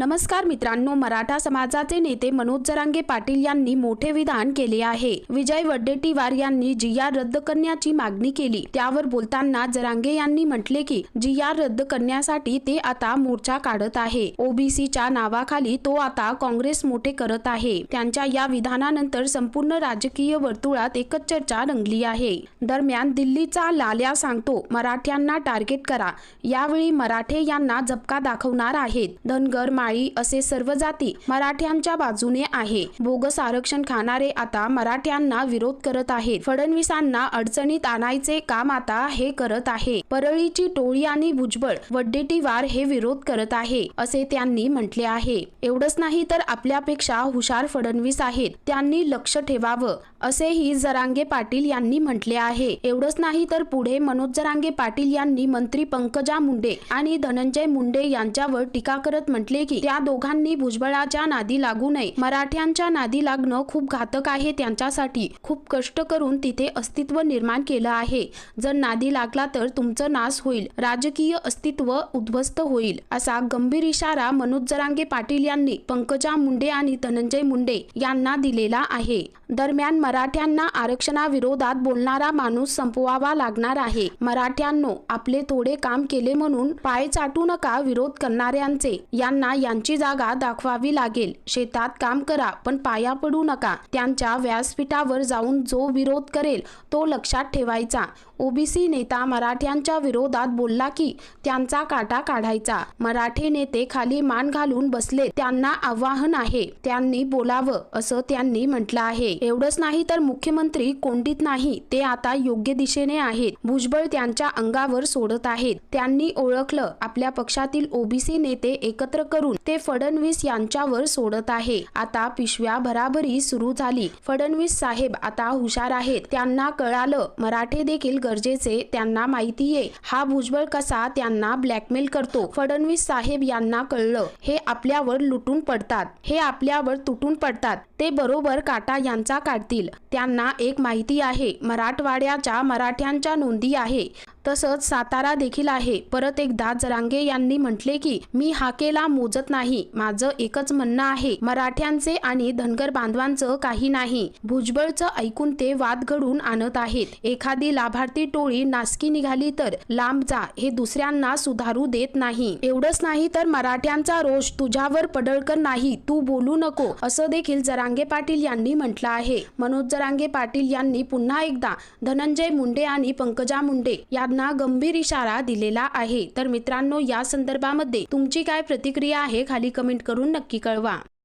नमस्कार मित्रांनो मराठा समाजाचे नेते मनोज जरांगे पाटील यांनी मोठे विधान केले आहे. विजय वड्डेटीवार यांनी जी आर रद्द करण्याची मागणी केली. त्यावर बोलताना जरांगे यांनी म्हटले की जी आर रद्द करण्यासाठी ते आता मोर्चा काढत आहे. ओबीसीच्या नावाखाली तो आता काँग्रेस मोठे करत आहे. त्यांच्या या विधानानंतर संपूर्ण राजकीय वर्तुळात एकच चर्चा रंगली आहे. दरम्यान दिल्लीचा लाल्या सांगतो मराठ्यांना टार्गेट करा. यावेळी मराठे यांना झपका दाखवणार आहेत. धनगर माळी असे सर्व जाती मराठ्यांच्या बाजूने आहे. बोगस आरक्षण खाणारे आता मराठ्यांना विरोध करत आहेत. फडणवीसांना अडचणीत आणायचे काम आता हे करत आहे. परळीची टोळी आणि भुजबळ वड्डेटीवार हे विरोध करत आहे असे त्यांनी म्हटले आहे. एवढंच नाही तर आपल्यापेक्षा हुशार फडणवीस आहेत. त्यांनी लक्ष ठेवावं असेही जरांगे पाटील यांनी म्हटले आहे. एवढंच नाही तर पुढे मनोज जरांगे पाटील यांनी मंत्री पंकजा मुंडे आणि धनंजय मुंडे यांच्यावर टीका करत म्हटले की त्या दोघांनी भुजबळाच्या नादी लागू नये. मराठ्यांच्या नादी लागणं खूप घातक आहे त्यांच्यासाठी. खूप कष्ट करून तिथे अस्तित्व निर्माण केलं आहे. जर नादी लागला तर तुमचं नाश होईल. राजकीय अस्तित्व उद्ध्वस्त होईल. असा गंभीर इशारा मनोज जरांगे पाटील यांनी पंकजा मुंडे आणि धनंजय मुंडे यांना दिलेला आहे. दरम्यान मराठ्यांना आरक्षणाविरोधात बोलणारा माणूस संपवावा लागणार आहे. मराठ्यांनो आपले थोडे काम केले म्हणून पाय चाटू नका विरोध करणाऱ्यांचे. यांना या त्यांची जागा दाखवावी लागेल. शेतात काम करा पण पाया पडू नका. त्यांच्या व्यासपीठावर जाऊन जो विरोध करेल तो लक्षात ठेवायचा. ओबीसी नेता मराठ्यांच्या विरोधात बोलला की त्यांचा काटा काढायचा. मराठे नेते खाली मान घालून बसले. त्यांना आव्हान आहे. त्यांनी बोलावं असं त्यांनी म्हटलं आहे. एवढंच नाही तर मुख्यमंत्री कोंडीत नाही. ते आता योग्य दिशेने आहेत. भुजबळ त्यांच्या अंगावर सोडत आहेत. त्यांनी ओळखलं. आपल्या पक्षातील ओबीसी नेते एकत्र करून ते फडणवीस यांच्यावर सोडत आहे. आता पिशव्या भराभरी सुरू झाली. फडणवीस साहेब आता हुशार आहेत. त्यांना कळालं. मराठे देखील गरजेचे. त्यांना माहितीये हा भुजबळ कसा त्यांना ब्लॅकमेल करतो? फडणवीस साहेब यांना कळलं. हे आपल्यावर लुटून पडतात. हे आपल्यावर तुटून पडतात. ते बरोबर काटा यांचा काढतील. त्यांना एक माहिती आहे. मराठवाड्याच्या मराठ्यांच्या नोंदी आहे. तसंच सातारा देखील आहे. परत एकदा जरांगे यांनी म्हटले की मी हाकेला मोजत नाही. माझं एकच म्हणणं आहे. मराठ्यांचे आणि धनगर बांधवांचं काही नाही. भुजबळचं ऐकून ते वाद घडून आणत आहेत. एखादी लाभार्थी टोळी नासकी निघाली तर लांब जा. हे दुसऱ्यांना सुधारू देत नाही. एवढंच नाही तर मराठ्यांचा रोष तुझ्यावर पडळकर नाही. तू बोलू नको. असं देखील जरांगे पाटील यांनी म्हटलं आहे. मनोज जरांगे पाटील यांनी पुन्हा एकदा धनंजय मुंडे आणि पंकजा मुंडे साहेबांना गंभीर इशारा दिलेला आहे. तर मित्रांनो या संदर्भामध्ये तुमची काय प्रतिक्रिया आहे खाली कमेंट करून नक्की कळवा.